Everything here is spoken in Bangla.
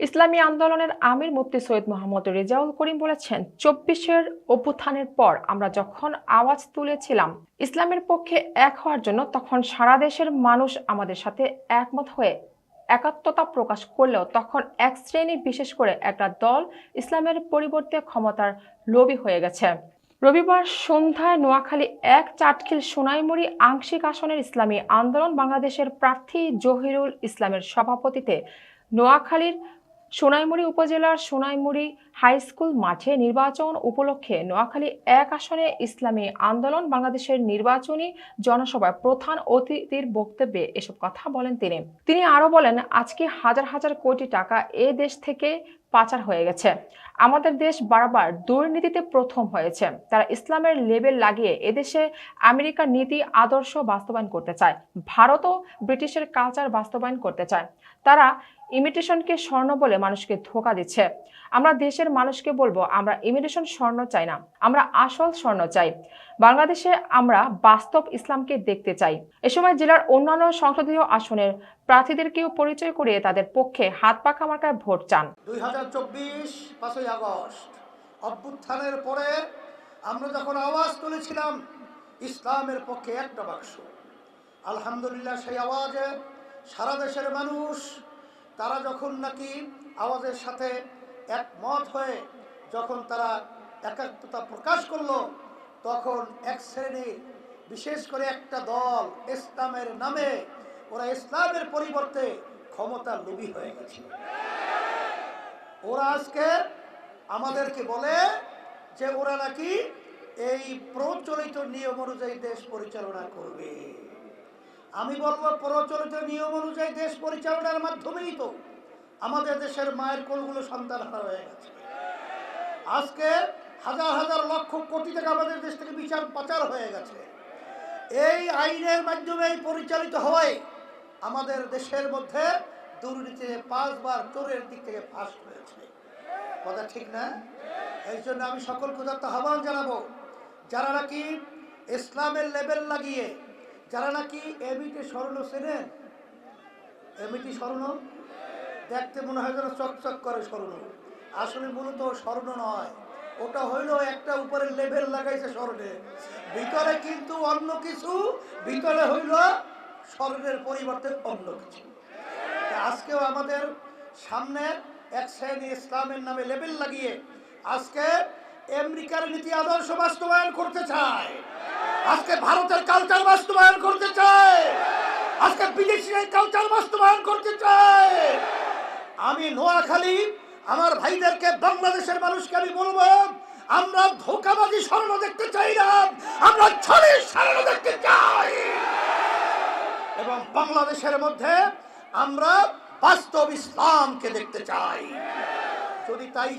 ইসলামী আন্দোলনের আমির মুফতি সৈয়দ মোহাম্মদ রেজাউল করিম বলেছেন, চব্বিশের অভ্যুত্থানের পর আমরা যখন আওয়াজ তুলেছিলাম ইসলামের পক্ষে এক হওয়ার জন্য, তখন সারা দেশের মানুষ আমাদের সাথে একমত হয়ে একাত্মতা প্রকাশ করলেও তখন এক শ্রেণি বিশেষ করে একটা দল ইসলামের পরিবর্তে ক্ষমতার লোভী হয়ে গেছে। রবিবার সন্ধ্যায় নোয়াখালী এক চাটখিল সোনাইমুড়ি আংশিক আসনের ইসলামী আন্দোলন বাংলাদেশের প্রার্থী জহিরুল ইসলামের সভাপতিতে নোয়াখালীর সোনাইমুড়ি উপজেলার সোনাইমুড়ি হাই স্কুল মাঠে নির্বাচন উপলক্ষে নোয়াখালী এক আসনে ইসলামী আন্দোলন, বাংলাদেশের নির্বাচনী জনসভায় প্রধান অতিথির বক্তব্যে এসব কথা বলেন তিনি। তিনি আরও বলেন, আজকে হাজার হাজার কোটি টাকা এ দেশ থেকে পাচার হয়ে গেছে। আমাদের দেশ বারবার দুর্নীতিতে প্রথম হয়েছে। তারা ইসলামের লেবেল লাগিয়ে এদেশে আমেরিকার নীতি, আদর্শ বাস্তবায়ন করতে চায়। ভারতও ব্রিটিশের কালচার বাস্তবায়ন করতে চায়। তারা ইমিটেশনকে স্বর্ণ বলে মানুষকে ধোকা দিচ্ছে। আমরা দেশের মানুষকে বলব, আমরা ইমিটেশন স্বর্ণ চাই না, আমরা আসল স্বর্ণ চাই। বাংলাদেশে আমরা বাস্তব ইসলামকে দেখতে চাই। এ সময় জেলার অন্যান্য সংসদীয় আসনের প্রার্থীদেরকেও পরিচয় করিয়ে তাদের পক্ষে হাত পাখা মার্কায় ভোট চান। দুই আগস্ট। অভ্যুত্থানের পরে আমরা যখন আওয়াজ তুলেছিলাম, ইসলামের পক্ষে একটা বাক্স। আলহামদুলিল্লাহ সেই আওয়াজে সারা দেশের মানুষ, তারা যখন নাকি আওয়াজের সাথে একমত হয়ে যখন তারা একাত্মতা প্রকাশ করল, তখন এক শ্রেণির বিশেষ করে একটা দল, ইসলামের নামে ওরা ইসলামের পরিবর্তে ক্ষমতা লোভী হয়ে গেছে। ওরা আজকে আমাদেরকে বলে যে ওরা নাকি এই প্রচলিত নিয়ম অনুযায়ী দেশ পরিচালনা করবে। আমি বলব প্রচলিত নিয়ম অনুযায়ী দেশ পরিচালনার মাধ্যমেই তো আমাদের দেশের মায়ের কোলগুলো সন্তান হারা হয়ে গেছে। আজকে হাজার হাজার লক্ষ কোটি টাকা আমাদের দেশ থেকে বিচার পাচার হয়ে গেছে। এই আইনের মাধ্যমেই পরিচালিত হয় আমাদের দেশের মধ্যে দুর্নীতিতে পাঁচবার চোরের দিক থেকে ফাঁস হয়েছে। কথা ঠিক না? এই জন্য আমি সকল ক্ষুদার্থ আহ্বান জানাব। যারা নাকি ইসলামের লেবেল লাগিয়ে, যারা নাকি এমিটি স্বর্ণ চেনেন, এমিটি স্বর্ণ? দেখতে মনে হয় যেন চকচক করে স্বর্ণ। আসলে মূলত স্বর্ণ নয়, ওটা হইল একটা উপরে লেবেল লাগাইছে স্বর্ণে। ভিতরে কিন্তু অন্য কিছু, ভিতরে হইল স্বর্ণের পরিবর্তে অন্য কিছু। আজকেও আমাদের সামনে এক শ্রেণি ইসলামের নামে লেবেল লাগিয়ে আজকে আমেরিকার নীতি আদর্শ বাস্তবায়ন করতে চায়। আজকে ভারতের কালচার বাস্তবায়ন করতে চায়। আজকে বিদেশি কালচার বাস্তবায়ন করতে চায়। আমি নোয়াখালী, আমার ভাইদেরকে বাংলাদেশের মানুষকে আমি বলব, আমরা ধোকাবাজি স্বর্ণ দেখতে চাই না, আমরা ছড়ি স্বর্ণ দেখতে চাই। এবং বাংলাদেশের মধ্যে আমরা বাস্তব ইসলামকে দেখতে চাই। যদি তাই